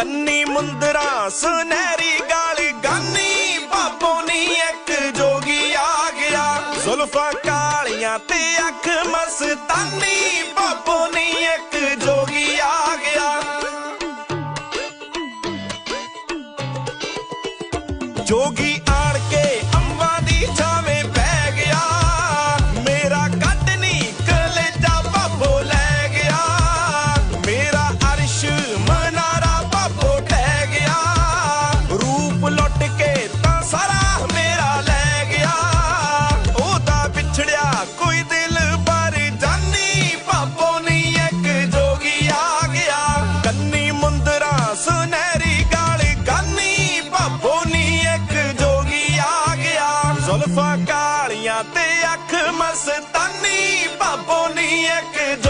ਕੰਨੀ ਮੁੰਦਰਾ, ਸੁਨਹਿਰੀ ਗਾਲੀ ਗਾਨੀ ਬਾਪੋ ਨੀ ਇੱਕ ਜੋਗੀ ਆ ਗਿਆ। ਜ਼ੁਲਫਾਂ ਕਾਲੀਆਂ ਤੇ ਅੱਖ ਮਸਤਾਨੀ ਬਾਪੋ ਨੀ ਇੱਕ ਜੋਗੀ ਆ ਗਿਆ। ਜੋਗੀ ਆ ਕੋਈ ਦਿਲ ਪਰ ਜਾਨੀ ਪਾਪੋ ਇੱਕ ਜੋਗੀ ਆ ਗਿਆ। ਕੰਨੀ ਮੁੰਦਰਾ, ਸੁਨਹਿਰੀ ਗਾਲ ਗਾਨੀ ਪਾਪੋ ਨਹੀਂ ਇੱਕ ਜੋਗੀ ਆ ਗਿਆ। ਜ਼ੁਲਫਾਂ ਕਾਲੀਆਂ ਤੇ ਅੱਖ ਮਸਤਾਨੀ ਪਾਪੋ ਨਹੀਂ ਇੱਕ